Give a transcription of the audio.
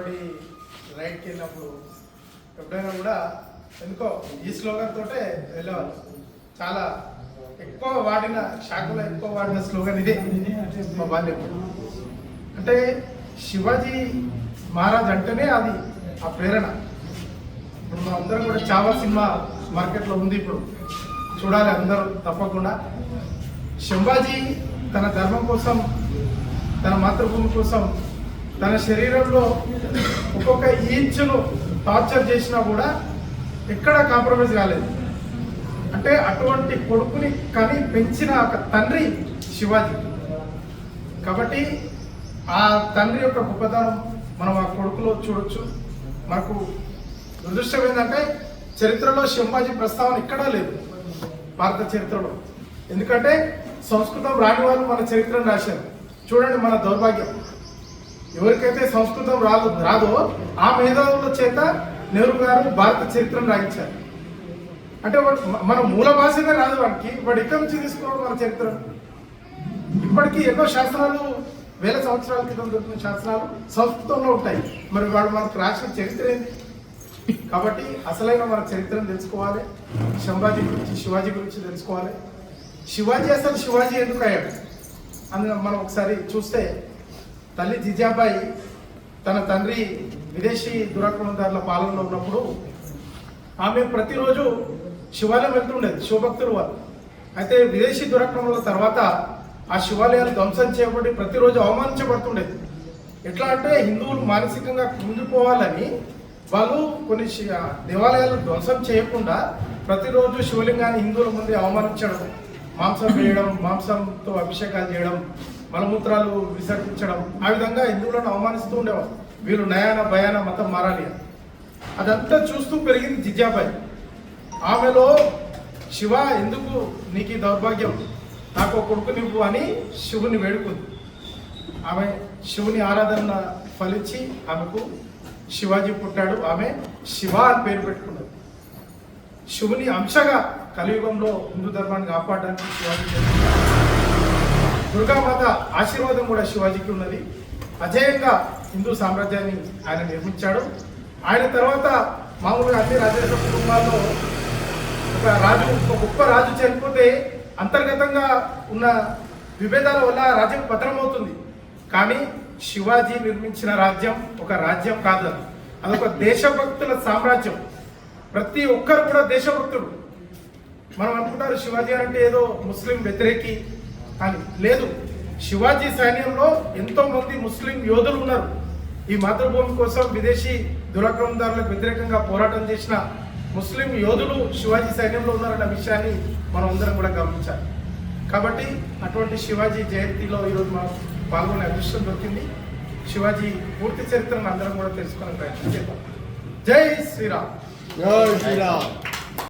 Right వెళ్ళినప్పుడు ఎప్పుడైనా కూడా ఎందుకో ఈ స్లోగన్ తోటే వెళ్ళేవాళ్ళు. చాలా ఎక్కువ వాడిన శాఖలో ఎక్కువ వాడిన స్లోగన్ ఇదే. మా బాల్యం. అంటే శివాజీ మహారాజ్ అంటేనే అది ఆ ప్రేరణ. ఇప్పుడు మా అందరం కూడా చావా సినిమా మార్కెట్లో ఉంది ఇప్పుడు. చూడాలి అందరూ తప్పకుండా. శివాజీ తన ధర్మం కోసం తన మాతృభూమి కోసం తన శరీరంలో ఒక్కొక్క ఇంచును టార్చర్ చేసినా కూడా ఎక్కడ కాంప్రమైజ్ కాలేదు. అంటే అటువంటి కొడుకుని కని పెంచిన ఒక తండ్రి శివాజీ. కాబట్టి ఆ తండ్రి యొక్క గొప్పతనం మనం ఆ కొడుకులో చూడొచ్చు. మనకు దురదృష్టం ఏంటంటే చరిత్రలో శంభాజీ ప్రస్తావన ఎక్కడా లేదు భారత చరిత్రలో. ఎందుకంటే సంస్కృతం రాని వాళ్ళు మన చరిత్రను రాశారు. చూడండి మన దౌర్భాగ్యం. ఎవరికైతే సంస్కృతం రాదు రాదో ఆ మేధావుల చేత నెహ్రూ గారు భారత చరిత్రను రాయించారు. అంటే వాడు మన మూల భాషనే రాదు వాడికి వాడు ఎక్కడి నుంచి తీసుకోవడం మన చరిత్ర? ఇప్పటికీ ఎన్నో శాస్త్రాలు వేల సంవత్సరాల క్రితం దొరికిన శాస్త్రాలు సంస్కృతంలో ఉంటాయి. మరి వాడు మనకు రాసిన చరిత్ర ఏంటి? కాబట్టి అసలైన మన చరిత్రను తెలుసుకోవాలి. శంభాజీ గురించి శివాజీ గురించి తెలుసుకోవాలి. శివాజీ అసలు శివాజీ ఎందుకు అయ్యాడు అందులో మనం ఒకసారి చూస్తే తల్లి జిజాబాయి తన తండ్రి విదేశీ దురాక్రమణదారుల పాలనలో ఉన్నప్పుడు ఆమె ప్రతిరోజు శివాలయం వెళ్తుండేది శివభక్తులు వారు అయితే విదేశీ దురాక్రమణల తర్వాత ఆ శివాలయాలు ధ్వంసం చేయబడి ప్రతిరోజు అవమానించబడుతుండేది. ఎట్లా అంటే హిందువులు మానసికంగా కుంగిపోవాలని వాళ్ళు కొన్ని దేవాలయాలు ధ్వంసం చేయకుండా ప్రతిరోజు శివలింగాన్ని హిందువుల ముందే అవమానించడం మాంసం వేయడం మాంసంతో అభిషేకాలు చేయడం మలమూత్రాలు విసర్జించడం ఆ విధంగా హిందువులను అవమానిస్తూ ఉండేవారు. వీళ్ళు నయాన భయాన మతం మారాలి అదంతా చూస్తూ పెరిగింది జిజాబాయి ఆమెలో శివ ఎందుకు నీకు ఈ దౌర్భాగ్యం? నాకు కొడుకు నివ్వు అని శివుని వేడుకుంది. ఆమె శివుని ఆరాధన ఫలించి ఆమెకు శివాజీ పుట్టాడు. ఆమె శివ అని పేరు పెట్టుకున్నది. శివుని అంశగా కలియుగంలో హిందూ ధర్మాన్ని కాపాడడానికి శివాజీ చేస్తున్నారు. దుర్గామాత ఆశీర్వాదం కూడా శివాజీకి ఉన్నది. అజేయంగా హిందూ సామ్రాజ్యాన్ని ఆయన నిర్మించాడు. ఆయన తర్వాత మామూలుగా అన్ని రాజేంద్ర కుటుంబాల్లో ఒక రాజు ఒక గొప్ప రాజు చనిపోతే అంతర్గతంగా ఉన్న విభేదాల వల్ల రాజ్యం పతనమవుతుంది. కానీ శివాజీ నిర్మించిన రాజ్యం ఒక రాజ్యం కాదు అది. అదొక దేశభక్తుల సామ్రాజ్యం. ప్రతి ఒక్కరు కూడా దేశభక్తుడు మనం అనుకుంటారు శివాజీ అంటే ఏదో ముస్లిం వ్యతిరేకి అని లేదు. శివాజీ సైన్యంలో ఎంతోమంది ముస్లిం యోధులు ఉన్నారు. ఈ మాతృభూమి కోసం విదేశీ దురాక్రమణదారులకు వ్యతిరేకంగా పోరాటం చేసిన ముస్లిం యోధులు శివాజీ సైన్యంలో ఉన్నారన్న విషయాన్ని మనం అందరం కూడా గమనించాలి. కాబట్టి అటువంటి శివాజీ జయంతిలో ఈరోజు మనం పాల్గొనే అదృష్టం దొరికింది. శివాజీ పూర్తి చరిత్రను అందరం కూడా తెలుసుకునే ప్రయత్నం చేద్దాం. జై శ్రీరామ్. జై శ్రీరామ్.